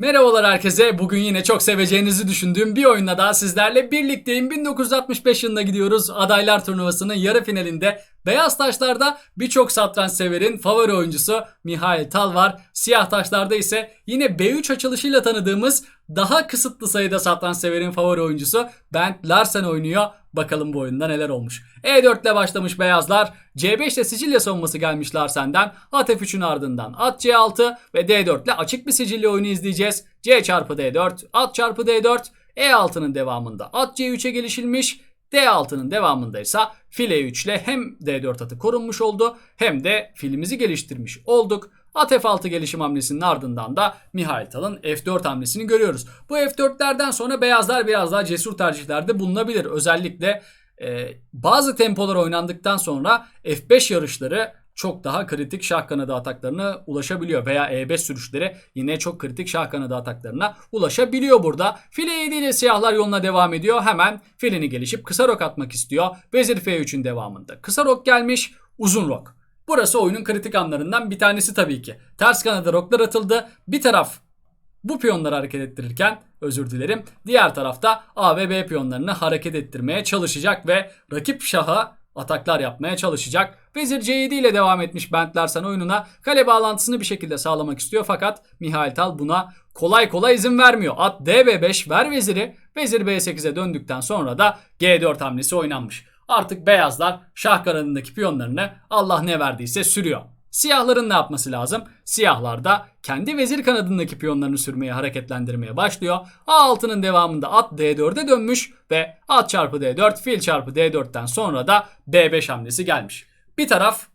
Merhabalar herkese. Bugün yine çok seveceğinizi düşündüğüm bir oyunla daha sizlerle birlikteyim. 1965 yılına gidiyoruz. Adaylar turnuvasının yarı finalinde Beyaz taşlarda birçok satranç severin favori oyuncusu Mihail Tal var. Siyah taşlarda ise yine B3 açılışıyla tanıdığımız daha kısıtlı sayıda satranç severin favori oyuncusu Bent Larsen oynuyor. Bakalım bu oyunda neler olmuş. E4 ile başlamış beyazlar. C5 ile Sicilya savunması gelmiş Larsen'den. At F3'ün ardından at C6 ve D4 ile açık bir Sicilya oyunu izleyeceğiz. C çarpı D4, at çarpı D4, E6'nın devamında at C3'e gelişilmiş. D6'nın devamında ise fil E3 ile hem D4 atı korunmuş oldu hem de filimizi geliştirmiş olduk. At F6 gelişim hamlesinin ardından da Mihail Tal'ın F4 hamlesini görüyoruz. Bu F4'lerden sonra beyazlar biraz daha cesur tercihlerde bulunabilir. Özellikle e, bazı tempolar oynandıktan sonra F5 yarışları çok daha kritik şah kanadı ataklarına ulaşabiliyor. Veya E5 sürüşleri yine çok kritik şah kanadı ataklarına ulaşabiliyor burada. File 7 ile siyahlar yoluna devam ediyor. Hemen filini gelişip kısa rok atmak istiyor. Vezir F3'ün devamında. Kısa rok gelmiş uzun rok. Burası oyunun kritik anlarından bir tanesi tabii ki. Ters kanada roklar atıldı. Bir taraf bu piyonları hareket ettirirken özür dilerim. Diğer tarafta A ve B piyonlarını hareket ettirmeye çalışacak ve rakip şaha ataklar yapmaya çalışacak. Vezir C7 ile devam etmiş Bent Larsen oyununa kale bağlantısını bir şekilde sağlamak istiyor fakat Mihail Tal buna kolay kolay izin vermiyor. At DB5 ver veziri. Vezir B8'e döndükten sonra da G4 hamlesi oynanmış. Artık beyazlar şah kanadındaki piyonlarını Allah ne verdiyse sürüyor. Siyahların ne yapması lazım? Siyahlar da kendi vezir kanadındaki piyonlarını sürmeye, hareketlendirmeye başlıyor. A6'nın devamında at D4'e dönmüş ve at çarpı D4, fil çarpı D4'ten sonra da B5 hamlesi gelmiş. Bir taraf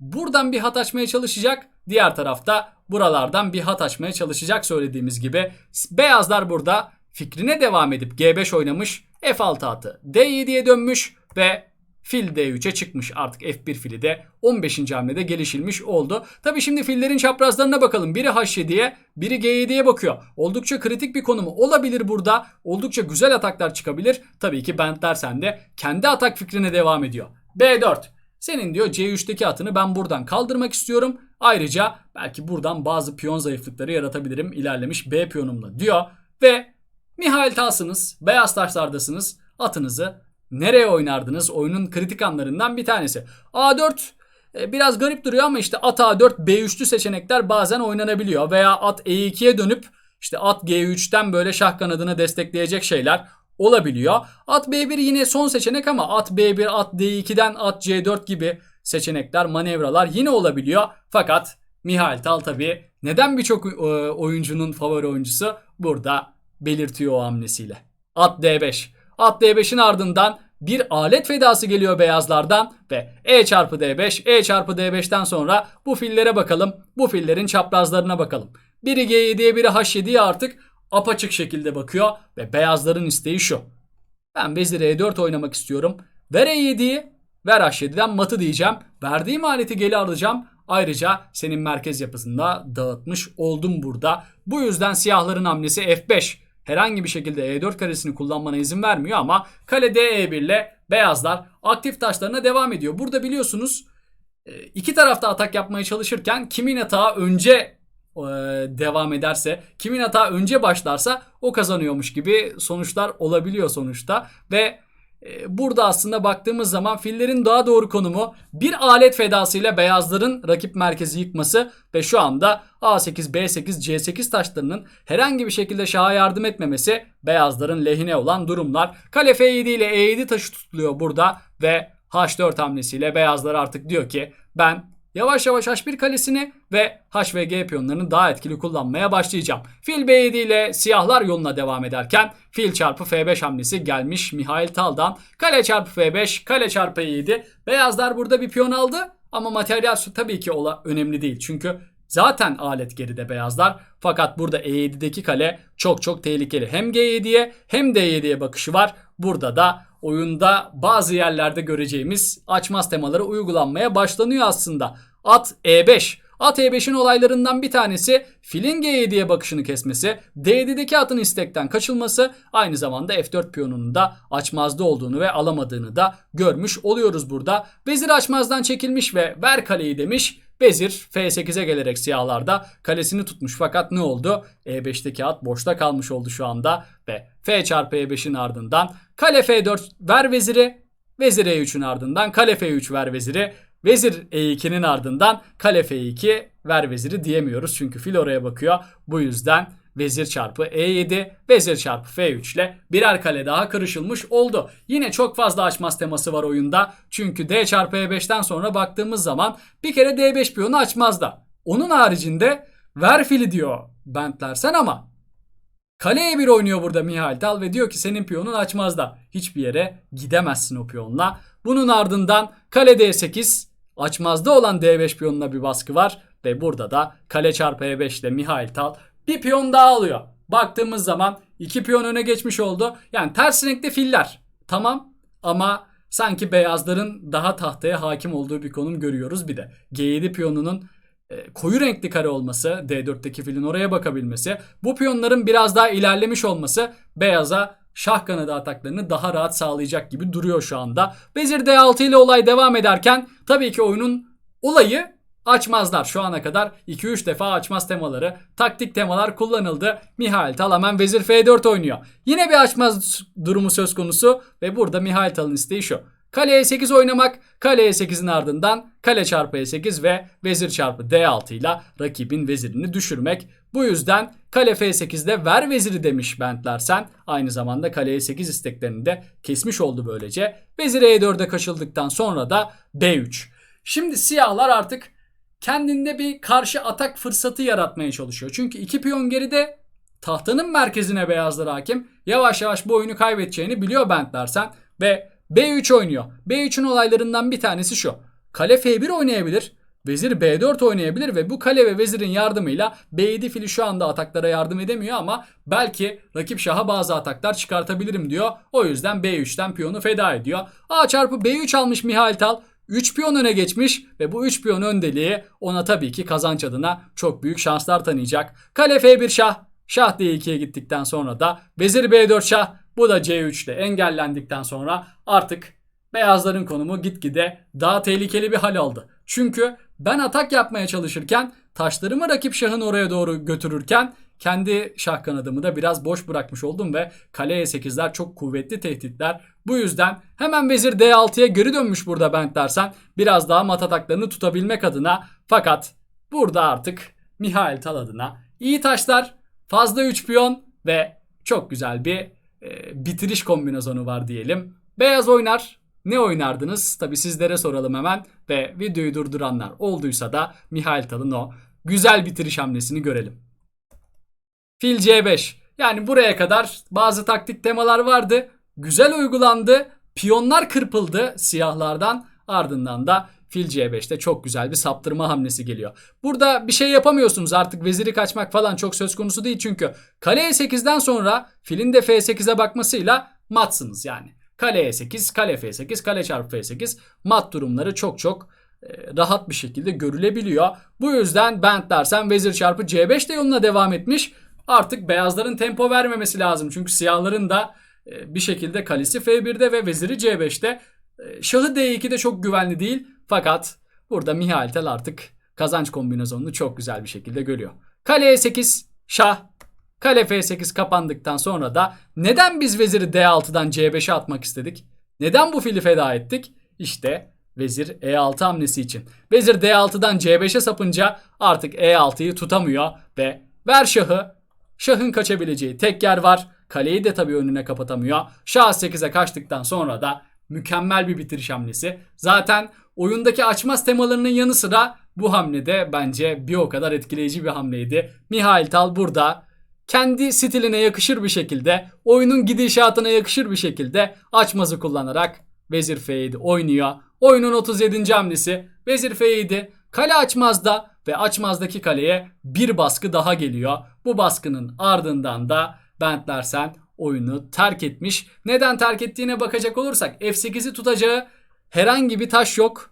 buradan bir hat açmaya çalışacak. Diğer tarafta buralardan bir hat açmaya çalışacak söylediğimiz gibi. Beyazlar burada fikrine devam edip G5 oynamış. F6 atı D7'ye dönmüş ve Fil D3'e çıkmış artık F1 fili de 15. hamlede gelişilmiş oldu. Tabi şimdi fillerin çaprazlarına bakalım. Biri H7'ye biri G7'ye bakıyor. Oldukça kritik bir konumu olabilir burada. Oldukça güzel ataklar çıkabilir. Tabii ki Bent dersen de kendi atak fikrine devam ediyor. B4. Senin diyor C3'teki atını ben buradan kaldırmak istiyorum. Ayrıca belki buradan bazı piyon zayıflıkları yaratabilirim ilerlemiş B piyonumla diyor. Ve Mihail Talsınız, beyaz taşlardasınız. Atınızı nereye oynardınız? Oyunun kritik anlarından bir tanesi. A4 e, biraz garip duruyor ama işte at A4 B3'lü seçenekler bazen oynanabiliyor. Veya at E2'ye dönüp işte at G3'ten böyle şah kanadını destekleyecek şeyler olabiliyor. At B1 yine son seçenek ama at B1, at D2'den at C4 gibi seçenekler, manevralar yine olabiliyor. Fakat Mihail Tal tabi neden birçok e, oyuncunun favori oyuncusu burada belirtiyor o hamlesiyle. At D5. At D5'in ardından bir alet fedası geliyor beyazlardan ve E çarpı D5, E çarpı D5'ten sonra bu fillere bakalım. Bu fillerin çaprazlarına bakalım. Biri G7'ye biri H7'ye artık apaçık şekilde bakıyor ve beyazların isteği şu. Ben vezir E4 oynamak istiyorum. Ver E7'yi, ver H7'den matı diyeceğim. Verdiğim aleti geri alacağım. Ayrıca senin merkez yapısında dağıtmış oldum burada. Bu yüzden siyahların hamlesi F5 herhangi bir şekilde E4 karesini kullanmana izin vermiyor ama kale D1 ile beyazlar aktif taşlarına devam ediyor. Burada biliyorsunuz iki tarafta atak yapmaya çalışırken kimin hata önce devam ederse, kimin hata önce başlarsa o kazanıyormuş gibi sonuçlar olabiliyor sonuçta ve Burada aslında baktığımız zaman fillerin daha doğru konumu bir alet fedasıyla beyazların rakip merkezi yıkması ve şu anda A8, B8, C8 taşlarının herhangi bir şekilde şaha yardım etmemesi beyazların lehine olan durumlar. Kale F7 ile E7 taşı tutuluyor burada ve H4 hamlesiyle beyazlar artık diyor ki ben Yavaş yavaş H1 kalesini ve H ve G piyonlarını daha etkili kullanmaya başlayacağım. Fil B7 ile siyahlar yoluna devam ederken fil çarpı F5 hamlesi gelmiş Mihail Tal'dan. Kale çarpı F5, kale çarpı E7. Beyazlar burada bir piyon aldı ama materyal tabii ki ola önemli değil. Çünkü zaten alet geride beyazlar. Fakat burada E7'deki kale çok çok tehlikeli. Hem G7'ye hem D7'ye bakışı var. Burada da oyunda bazı yerlerde göreceğimiz açmaz temaları uygulanmaya başlanıyor aslında. At E5. At E5'in olaylarından bir tanesi filin G7'ye bakışını kesmesi, D7'deki atın istekten kaçılması, aynı zamanda F4 piyonunun da açmazda olduğunu ve alamadığını da görmüş oluyoruz burada. Vezir açmazdan çekilmiş ve ver kaleyi demiş. Vezir F8'e gelerek siyahlarda kalesini tutmuş fakat ne oldu? E5'teki at boşta kalmış oldu şu anda ve F çarpı E5'in ardından kale F4 ver veziri Vezir E3'ün ardından kale F3 ver veziri. Vezir E2'nin ardından kale F2 ver veziri diyemiyoruz. Çünkü fil oraya bakıyor. Bu yüzden vezir çarpı E7, vezir çarpı F3 ile birer kale daha kırışılmış oldu. Yine çok fazla açmaz teması var oyunda. Çünkü D çarpı E5'ten sonra baktığımız zaman bir kere D5 piyonu açmaz da. Onun haricinde ver fili diyor Bentlersen ama Kale E1 oynuyor burada Mihail Tal ve diyor ki senin piyonun açmaz da hiçbir yere gidemezsin o piyonla. Bunun ardından kale D8 açmazda olan D5 piyonuna bir baskı var ve burada da kale çarpı E5 ile Mihail Tal bir piyon daha alıyor. Baktığımız zaman iki piyon öne geçmiş oldu. Yani ters renkli filler. Tamam ama sanki beyazların daha tahtaya hakim olduğu bir konum görüyoruz bir de. G7 piyonunun e, koyu renkli kare olması, D4'teki filin oraya bakabilmesi, bu piyonların biraz daha ilerlemiş olması beyaza şah kanadı ataklarını daha rahat sağlayacak gibi duruyor şu anda. Vezir D6 ile olay devam ederken tabii ki oyunun olayı açmazlar. Şu ana kadar 2-3 defa açmaz temaları, taktik temalar kullanıldı. Mihail Tal hemen Vezir F4 oynuyor. Yine bir açmaz durumu söz konusu ve burada Mihail Tal'ın isteği şu. Kale E8 oynamak, kale E8'in ardından kale çarpı E8 ve vezir çarpı D6 ile rakibin vezirini düşürmek. Bu yüzden kale F8'de ver veziri demiş Bentlersen. Aynı zamanda kale E8 isteklerini de kesmiş oldu böylece. Vezir E4'e kaçıldıktan sonra da B3. Şimdi siyahlar artık kendinde bir karşı atak fırsatı yaratmaya çalışıyor. Çünkü iki piyon geride tahtanın merkezine beyazlar hakim. Yavaş yavaş bu oyunu kaybedeceğini biliyor Bentlersen ve B3 oynuyor. B3'ün olaylarından bir tanesi şu. Kale F1 oynayabilir. Vezir B4 oynayabilir ve bu kale ve vezirin yardımıyla B7 fili şu anda ataklara yardım edemiyor ama belki rakip şaha bazı ataklar çıkartabilirim diyor. O yüzden B3'ten piyonu feda ediyor. A çarpı B3 almış Mihail Tal. 3 piyon öne geçmiş ve bu 3 piyon öndeliği ona tabii ki kazanç adına çok büyük şanslar tanıyacak. Kale F1 şah, şah D2'ye gittikten sonra da vezir B4 şah, bu da C3 ile engellendikten sonra artık beyazların konumu gitgide daha tehlikeli bir hal aldı. Çünkü ben atak yapmaya çalışırken taşlarımı rakip şahın oraya doğru götürürken kendi şah kanadımı da biraz boş bırakmış oldum ve kale E8'ler çok kuvvetli tehditler. Bu yüzden hemen vezir D6'ya geri dönmüş burada Bent dersen biraz daha mat ataklarını tutabilmek adına. Fakat burada artık Mihail Tal adına iyi taşlar, fazla 3 piyon ve çok güzel bir e, bitiriş kombinasyonu var diyelim. Beyaz oynar. Ne oynardınız? Tabi sizlere soralım hemen ve videoyu durduranlar olduysa da Mihail Tal'ın o güzel bitiriş hamlesini görelim. Fil C5. Yani buraya kadar bazı taktik temalar vardı. Güzel uygulandı. Piyonlar kırpıldı siyahlardan. Ardından da fil C5'te çok güzel bir saptırma hamlesi geliyor. Burada bir şey yapamıyorsunuz artık veziri kaçmak falan çok söz konusu değil çünkü kale E8'den sonra filin de F8'e bakmasıyla matsınız yani. Kale E8, kale F8, kale çarpı F8 mat durumları çok çok e, rahat bir şekilde görülebiliyor. Bu yüzden Bent dersen vezir çarpı C5 de yoluna devam etmiş. Artık beyazların tempo vermemesi lazım. Çünkü siyahların da e, bir şekilde kalesi F1'de ve veziri C5'te. E, şahı D2'de çok güvenli değil. Fakat burada Mihail Tel artık kazanç kombinasyonunu çok güzel bir şekilde görüyor. Kale E8, şah, kale F8 kapandıktan sonra da neden biz veziri D6'dan C5'e atmak istedik? Neden bu fili feda ettik? İşte vezir E6 hamlesi için. Vezir D6'dan C5'e sapınca artık E6'yı tutamıyor ve ver şahı. Şahın kaçabileceği tek yer var. Kaleyi de tabii önüne kapatamıyor. Şah 8'e kaçtıktan sonra da mükemmel bir bitiriş hamlesi. Zaten oyundaki açmaz temalarının yanı sıra bu hamlede bence bir o kadar etkileyici bir hamleydi. Mihail Tal burada kendi stiline yakışır bir şekilde, oyunun gidişatına yakışır bir şekilde açmazı kullanarak Vezir F7 oynuyor. Oyunun 37. hamlesi Vezir F7 kale açmazda ve açmazdaki kaleye bir baskı daha geliyor. Bu baskının ardından da Bentlersen oyunu terk etmiş. Neden terk ettiğine bakacak olursak F8'i tutacağı herhangi bir taş yok.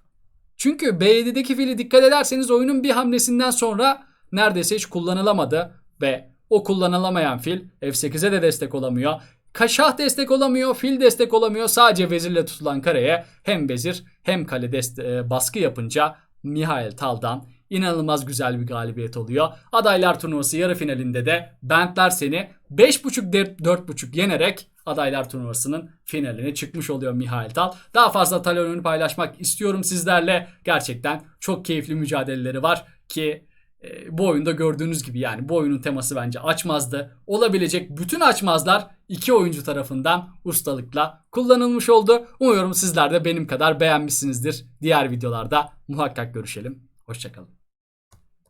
Çünkü B7'deki fili dikkat ederseniz oyunun bir hamlesinden sonra neredeyse hiç kullanılamadı ve o kullanılamayan fil F8'e de destek olamıyor. Kaşah destek olamıyor, fil destek olamıyor. Sadece vezirle tutulan kareye hem vezir hem kale deste- baskı yapınca Mihail Tal'dan inanılmaz güzel bir galibiyet oluyor. Adaylar turnuvası yarı finalinde de Bentler seni 5.5-4.5 yenerek adaylar turnuvasının finaline çıkmış oluyor Mihail Tal. Daha fazla Tal oyununu paylaşmak istiyorum sizlerle. Gerçekten çok keyifli mücadeleleri var ki e, bu oyunda gördüğünüz gibi yani bu oyunun teması bence açmazdı. Olabilecek bütün açmazlar iki oyuncu tarafından ustalıkla kullanılmış oldu. Umuyorum sizler de benim kadar beğenmişsinizdir. Diğer videolarda muhakkak görüşelim. Hoşçakalın.